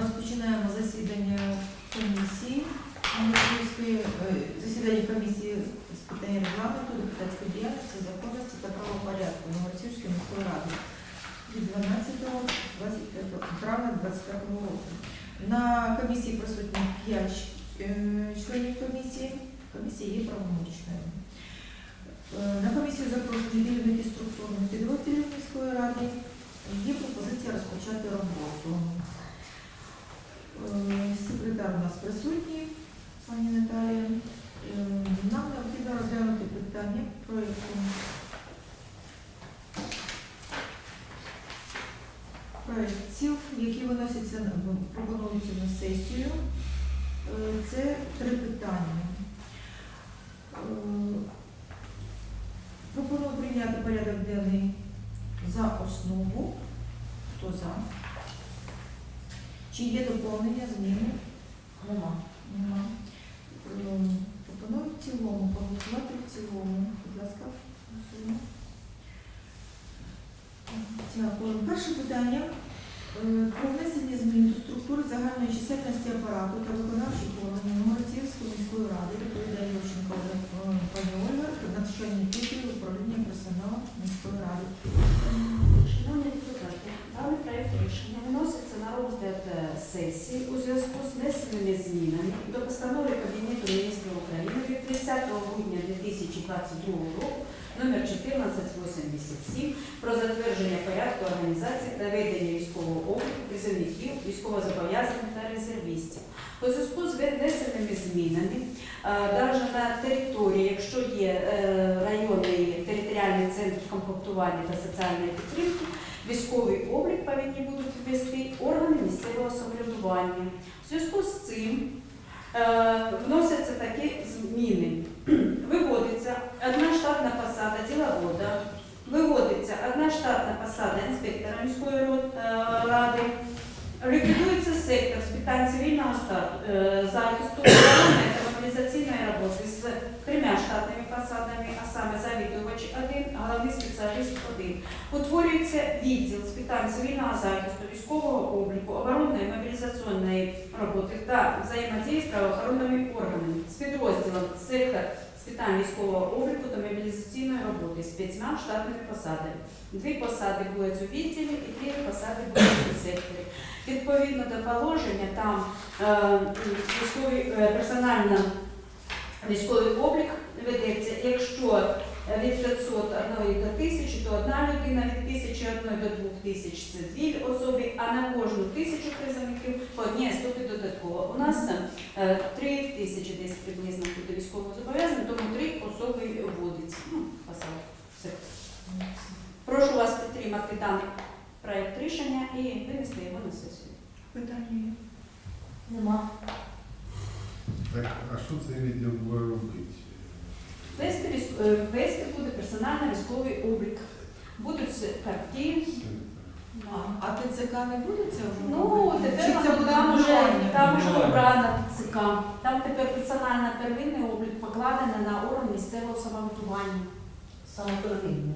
Розпочинаємо засідання комісії. Е, засідання комісії з питань регламенту, депутатської діяльності, законності та правопорядку Новоросійської міської ради від 12 травня 25 року. На комісії присутні 5 членів комісії. Комісія є правомочною. Е, На комісію запрошені керівники структурних підрозділів міської ради. Є пропозиція розпочати роботу. Присутній, пані Наталія. Е, Нам необхідно розглянути питання проєкту. Проєктів, які виносяться на пропонуються на сесію. Е, Це три питання. Е, Пропоную прийняти порядок денний за основу. Хто за? Чи є доповнення, зміни? Нема. Нема. Ем, Пропоную в цілому, проголосувати в цілому. Будь ласка. Дякую. Перше питання. Е, Про внесення змін до структури загальної чисельності апарату та виконавчих органів Номерцівської міської ради доповідає Юрченко е, пані Ольга, начальник титулу управління персоналу міської ради. Шановні депутати, даний проект рішення виноситься на розгляд е, сесії у зв'язку внесеними змінами до постанови Кабінету міністрів України від 30 грудня 2022 року номер 1487 про затвердження порядку організації та ведення військового обліку призовників, військовозобов'язаних та резервістів. У зв'язку з внесеними змінами навіть на території, якщо є е, районний територіальний центр комплектування та соціальної підтримки, військовий облік повинні будуть ввести органи місцевого самоврядування. Зв'язку з цим е, вносяться такі зміни. Виводиться одна штатна посада діловода, виводиться одна штатна посада інспектора міської е, ради, ліквідується сектор з питань цивільного е, захисту оборони та мобілізаційної роботи з трьома штатними посадами, а саме завідувач 1, головний спеціаліст 1. Утворюється відділ з питань цивільного захисту, військового обліку, оборонної мобілізаційної роботи та взаємодії з правоохоронними органами з підрозділом сектор з питань військового обліку та мобілізаційної роботи з п'ятьма штатними посадами. Дві посади будуть у відділі і дві посади будуть у секторі. Відповідно до положення, там е, військовий е, військовий облік ведеться, якщо від 500 одної до 1000, то одна людина, від 1001 до 2000 це дві особи, а на кожну тисячу призовників по одній особі додатково. У нас е, три тисячі десь приблизно буде військово зобов'язані, тому три особи вводиться. Ну. Все. Прошу вас підтримати даний проект рішення і винести його на сесію. Питання є? Нема. Так, а що цей відділ буде робити? Вести, е, вести буде персонально військовий облік. Будуть картки. А ТЦК не буде вже? Ну, тепер Чи це буде там вже там вже обрана ЦК. Там тепер персонально первинний облік покладений на орган місцевого самоврядування. Саме первинний.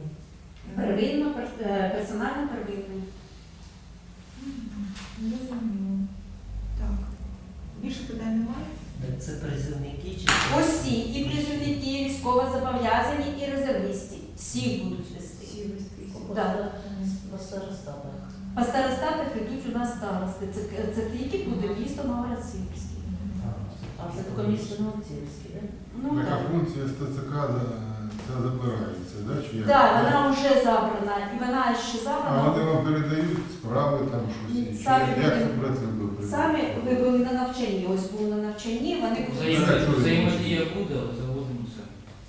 Первинно, пер- е, персонально первинний. Зрозуміло. Так. Більше питань немає? Це призовники чи Усі, і призовники, і військовозобов'язані, і резервісти. Всі будуть вести. Да. по старостатах? По старостатах йдуть у нас старости. Це, це ті, які буде місто Новороссийський. А це таке місто Новоцівське, так? Ну, Така так. функція з ТЦК за- ця забирається, да? Чи як? Так, вона вже забрана, і вона ще А забрана. вони вам передають справи там щось? Чи Самі як- Як це будемо- працює? Самі ви були на навчанні, ось були на навчанні, вони будуть Взаєм- Взаємодія буде, але заводимо все.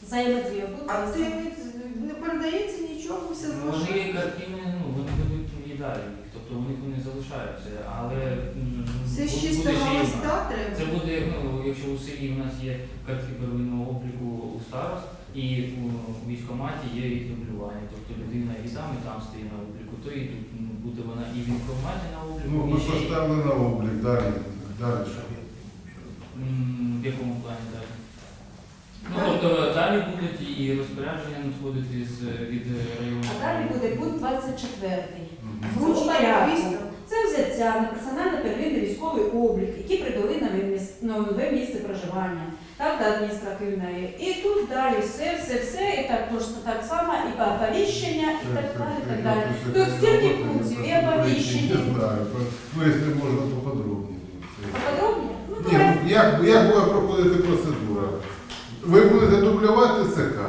взаємодію. А це не- не передається нічого, все Вони залишається. картини, ну вони будуть їдалі, тобто у них вони залишаються, але Це з буде ще листа треба? Це буде, ну, якщо у селі у нас є картки первинного обліку у старост, і у військкоматі є їх дублювання. Тобто людина і там, і там стоїть на обліку, то і тут ну, буде вона і в військкоматі на обліку, Ну, і ще й- поставили на облік, далі, далі що? М, в якому плані далі? Ну, тобто далі будуть і розпорядження надходити з від району. А далі буде пункт 24. В Вручення порядку. Це взяття на персональний первинний військовий облік, які прибули на нове місце проживання, так, до адміністративної. І тут далі все, все, все, і так, тож так само, і оповіщення, і так далі, і так далі. Тут стільки пунктів, і оповіщення. Ну, якщо можна поподробніше. Поподробніше? Ну, Ні, ну, як, як буде проходити процедура? Ви будете дублювати ЦК?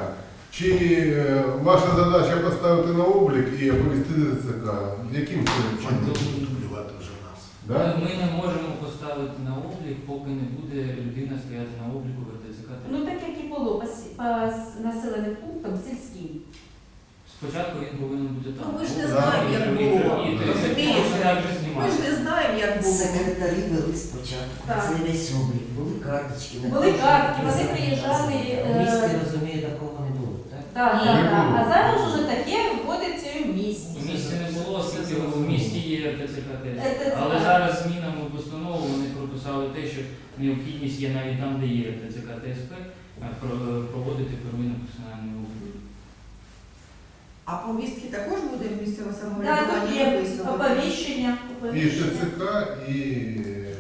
Чи е, ваша задача поставити на облік і оповістити ЦК? Яким чином? дублювати вже нас. Да? Ми не можемо поставити на облік, поки не буде людина стояти на обліку в РТЦК. Ну так як і було по, сі- по с- населеним пунктам сільським. Спочатку він повинен бути там. Ну, ми ж не знаємо, як було. І- і- і- Розумієш? так же Ми знімати. ж не знаємо, як було. Секретарі вели спочатку. Так. Це весь облік, були карточки. Були картки, вони приїжджали, В місті, е, розумію, такого не було, так? Так, так, було. А зараз вже таке вводиться і в місті. У місті не було, оскільки в місті є РТЦК теж. Але зараз змінами в постанову вони прописали те, що необхідність є навіть там, де є РТЦК ТСП, е, проводити первинну персональну обліку. А повістки також буде місцеве Так, тут самоврядування є виписувати? оповіщення. І. ТЦК, і е,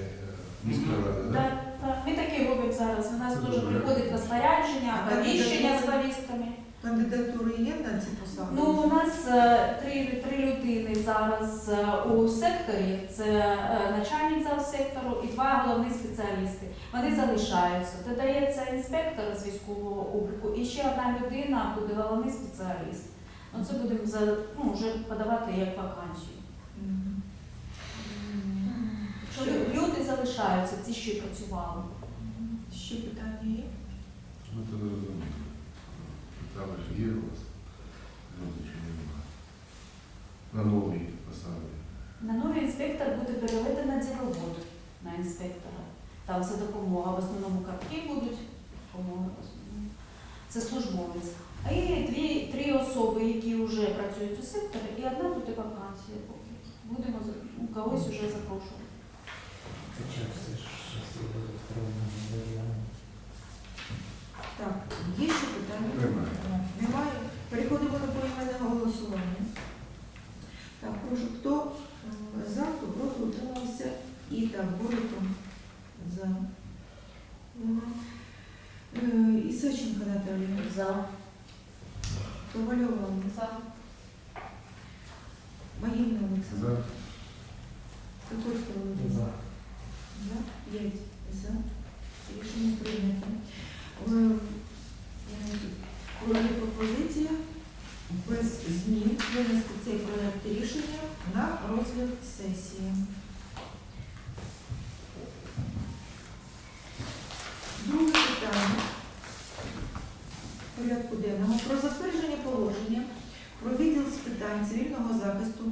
міська рада, да? Так, так. Ми таке робимо зараз. У нас теж приходить розпорядження, оповіщення з повістками. Кандидатури є на ці посади? Ну, у нас е, три, три людини зараз е, у секторі. Це е, начальник зал сектору і два головні спеціалісти. Вони залишаються. Додається інспектор з військового обліку і ще одна людина буде головний спеціаліст. Ну, це будемо за, ну, вже подавати як вакансію. Люди залишаються, ті, що працювали. Ще питання є? Ну. Питали, що є у вас? Люди чи немає? На новій посаді. На новий інспектор буде переведена діловод на інспектора. Там це допомога. В основному картки будуть. Допомога в основному. Це службовець. А є дві, три особи, які вже працюють у секторі, і одна буде вакансія. Будемо ну, когось вже запрошувати. Так, є ще питання? Немає. Немає. Переходимо до поіменного голосування. Так, прошу, хто за, хто проти утримався і так, Боротом за. Е, Ісаченко Наталія. За. Ковальова. За. Маївна Олександр. За. Сокольська Володимир. За. За. П'ять. За. Рішення прийнято. Е, е, Є пропозиція без змін винести цей проект рішення на розгляд сесії. Друге питання порядку денному про затвердження положення про відділ з питань цивільного захисту,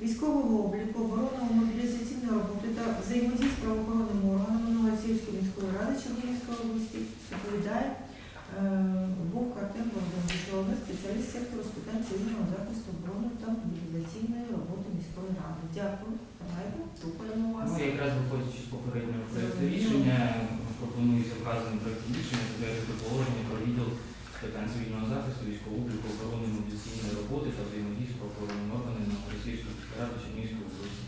військового обліку, оборонного мобілізаційної роботи та взаємодії з правоохоронними органами Новосільської міської ради Чернігівської області відповідає е, Вовк Артем головний спеціаліст сектору з питань цивільного захисту, оборони та мобілізаційної роботи міської ради. Дякую. Давайте слухаємо вас. Ну, якраз виходячи з попереднього проєкту рішення, пропонується вказаним проєктом рішення положення про відділ питань цивільного захисту, військового обліку, оборони, мобілізаційної роботи та взаємодії з правоохоронними органами на Російської міської ради Чернігівської області.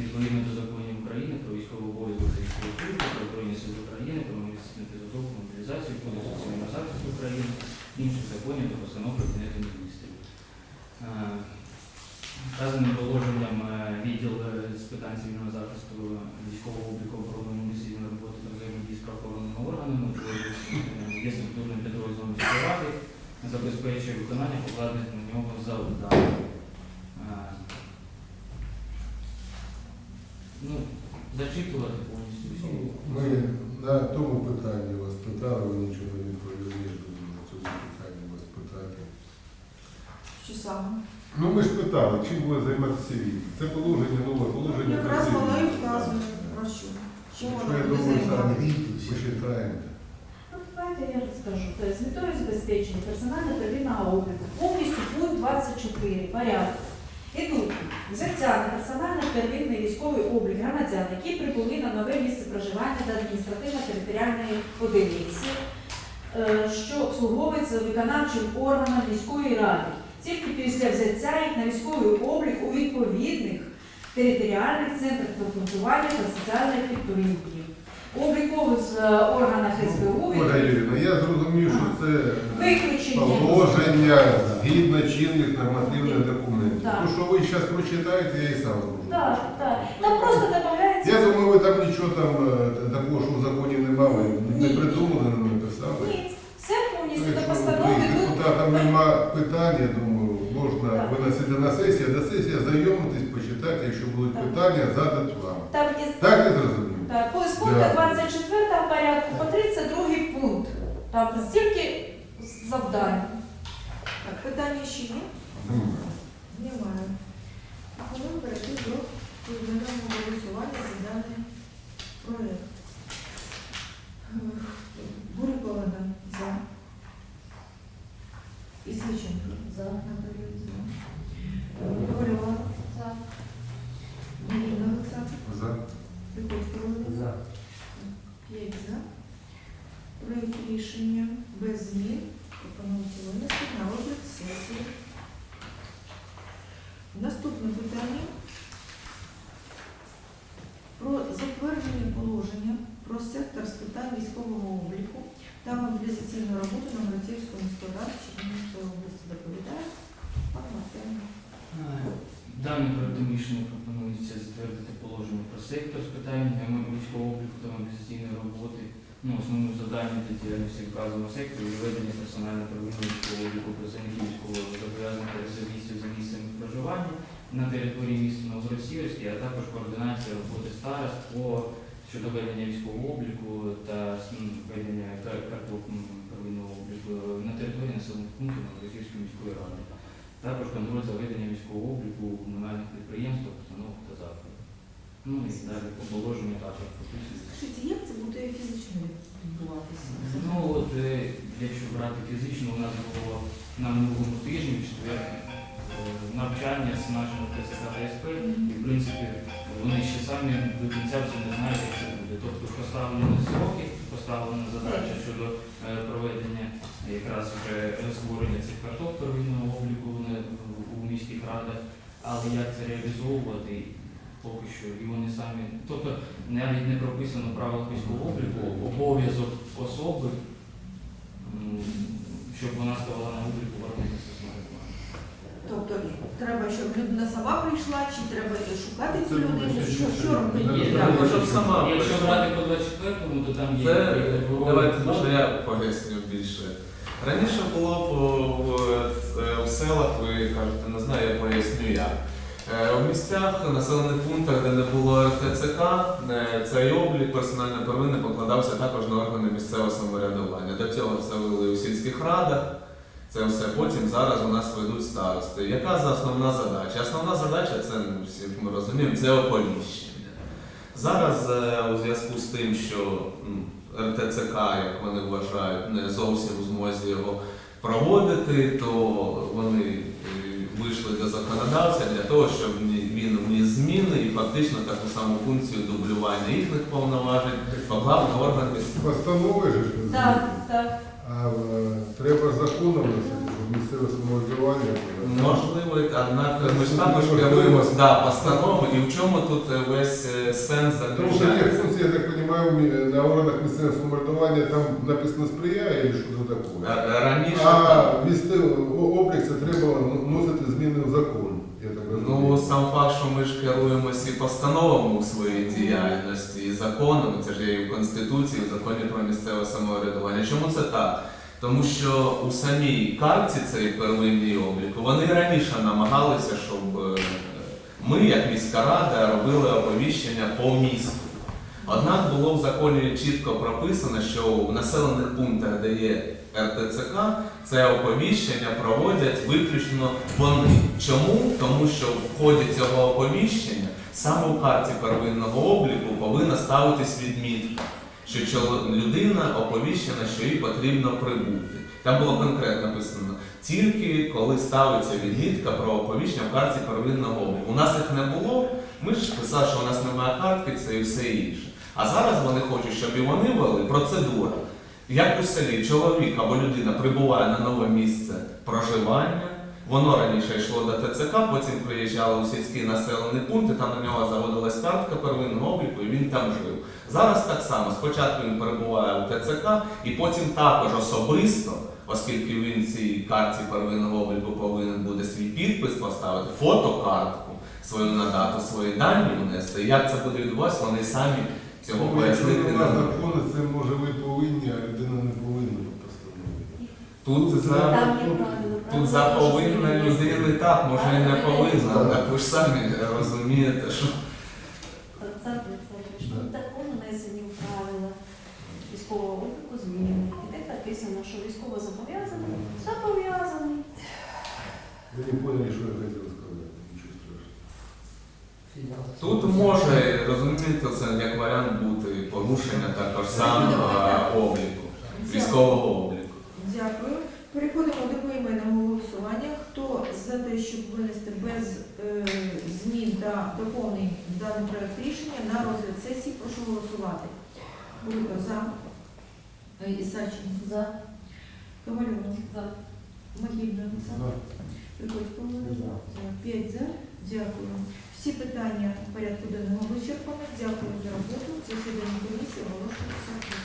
Відповідно до законів України про військовий обов'язок та військову службу, про Збройні сили України, про мобілізаційну підготовку, мобілізацію, Кодексу цивільного захисту України, інших законів та постанов Кабінету міністрів. Е, Вказаним положенням е, відділ е, з питань цивільного захисту військового обліку оборони місцевої роботи та взаємодії з правоохоронними органами утворює, е, є структурним підрозділом міської ради, забезпечує виконання покладених на нього завдань. Е, Ну, зачитувати повністю всі. Ми на тому питанні вас питали, ви нічого не відповіли, я думаю, на цьому питанні вас питати. Що саме? Ну ми ж питали, чим буде займатися він. Це положення, нове положення. Якраз воно і вказує про що. Чим воно буде займатися. почитаємо. Ну, давайте я розкажу. Тобто, з метою забезпечення персонально первинного обліку повністю пункт 24 порядку. Ідуть взяття на персонально первинний військовий облік громадян, які прибули на нове місце проживання до адміністративно-територіальної одиниці, е, що обслуговується виконавчим органом міської ради. Тільки після взяття їх на військовий облік у відповідних територіальних центрах комплектування та соціальної підтримки. Облікових е, органах СБУ Ольга Юрійовна, я зрозумів, що це виключення. положення згідно чинних нормативних документів. Так. То, що ви зараз прочитаєте, я і сам зможу. Так, так. Там просто додається. Я думаю, ви там нічого там е, такого, що в законі немає, не Ні. придумали, не написали. Ні, все повністю до Якщо постанови. депутатам нема питань, я думаю, можна Так. виносити на сесію, а до сесії знайомитись, почитати, якщо будуть питання, задати вам. там Так я зрозумів? Так, по- з пункту Дякую. 24 порядку по 32 пункт. Там стільки завдань. Так, питання ще є? Немає. Немає. Пропоную перейти до поіменного голосування за даний проєкт. Буркована за. І Свіченко за на період за. Ковальова за. Ніна Олександр. За. Приходько Володимир. За. П'ять за. Проєкт рішення без змін. Пропонується винести на розгляд сесії. Наступне питання про затвердження положення про сектор з питань військового обліку та мобілізаційну роботу на Марцівському міської ради Чернігівської області доповідає пан Мартин. Даним проектом пропонується затвердити положення про сектор з питань військового обліку та мобілізаційної роботи. Ну, основним завданням для діяльності вказаного сектору є ведення персонально первинного військового обліку працівників військового зобов'язаних та резервістів за місцем проживання на території міста Новгород-Сіверський, а також координація роботи старост по щодо ведення військового обліку та ведення кар- первинного обліку на території населених пунктів Новгород-Сіверської міської ради. Також контроль за веденням військового обліку у комунальних підприємствах, установах та закладах. Ну і далі по положенню також прописується. Скажіть, як це буде фізично відбуватися? Ну от е, якщо брати фізично, у нас було на минулому тижні е, навчання з нашими ТСК та СП, і в принципі вони ще самі до кінця все не знають, як це буде. Тобто поставлені сроки, поставлена задача щодо е, проведення якраз вже створення цих карток первинного обліку у міських радах, але як це реалізовувати поки що, і вони самі, тобто навіть не прописано в правилах військового обліку обов'язок особи, щоб вона ставала на обліку в самоврядування. Тобто треба, щоб людина сама прийшла, чи треба шукати цю людину? Що, що робити? Треба, щоб сама Якщо прийшла. брати по 24-му, то там є Це давайте може я поясню більше. Раніше було б в, в, в селах, ви кажете, не знаю, я поясню як. Е, У місцях, населених пунктах, де не було РТЦК, е, цей облік персональної первини покладався також на органи місцевого самоврядування. До цього все вели у сільських радах. Це все потім зараз у нас ведуть старости. Яка основна задача? Основна задача це ну, всі ми розуміємо, це оповіщення. Зараз е, у зв'язку з тим, що РТЦК, як вони вважають, не зовсім у змозі його проводити, то вони е, вийшли до законодавця для того, щоб він вніс зміни і фактично таку саму функцію дублювання їхніх повноважень поклав на орган місцевого. Постанови ж Так, так. А е, треба законом місцеве самоврядування. Можливо, однак ми ж також керуємось да, постанови, і в чому тут е, весь е, сенс Тому що ті заключається? функції, я так розумію, на органах місцевого самоврядування там написано сприяє і що це таке. Раніше А о- облік це треба вносити зміни в закон. Я так Ну, розумію. Факт, що ми ж керуємося і постановами у своїй діяльності, і законами, це ж є і в Конституції, і в законі про місцеве самоврядування. Чому це так? Тому що у самій карті цей первинний обліку вони раніше намагалися, щоб е, ми, як міська рада, робили оповіщення по місту. Однак було в законі чітко прописано, що в населених пунктах, де є РТЦК, це оповіщення проводять виключно вони. Чому? Тому що в ході цього оповіщення саме у карті первинного обліку повинна ставитись відмітка, що людина оповіщена, що їй потрібно прибути. Там було конкретно написано тільки коли ставиться відмітка про оповіщення в карті первинного обліку. У нас їх не було. Ми ж писали, що у нас немає картки, це і все інше. А зараз вони хочуть, щоб і вони вели процедура. Як у селі чоловік або людина прибуває на нове місце проживання, Воно раніше йшло до ТЦК, потім приїжджало у сільський населений пункт, і там на нього заводилась картка первинного обліку, і він там жив. Зараз так само. Спочатку він перебуває у ТЦК, і потім також особисто, оскільки він цій картці первинного обліку повинен буде свій підпис поставити, фотокартку свою надати, свої дані внести. Як це буде відбуватися, вони самі цього Якщо пояснити немає закону, це може ви повинні, а людина не повинна постановити. Тут за Там є правило. Тут за повинна людини так, може і не повинна, так ви ж самі розумієте, що Олександр Олександрович, тут також внесені в правила військового обліку зміни. І де написано, що військово зобов'язаний, зобов'язаний. Ви не поняли, що я хотів сказати. Нічого страшного. Філіал. тут може розумієте, це як варіант бути порушення також самого обліку, військового обліку. Дякую. Переходимо до поіменного голосування. Хто за те, щоб винести без е, змін та доповнень даний проект рішення на розгляд сесії, прошу голосувати. Бурко за. Е, Ісаченко За. Ковальова. За. Могильна Олександр. Приходько За. за. П'ять за. Дякую. Всі питання порядку денного вичерпано. Дякую за роботу. Засідання комісії оголошується.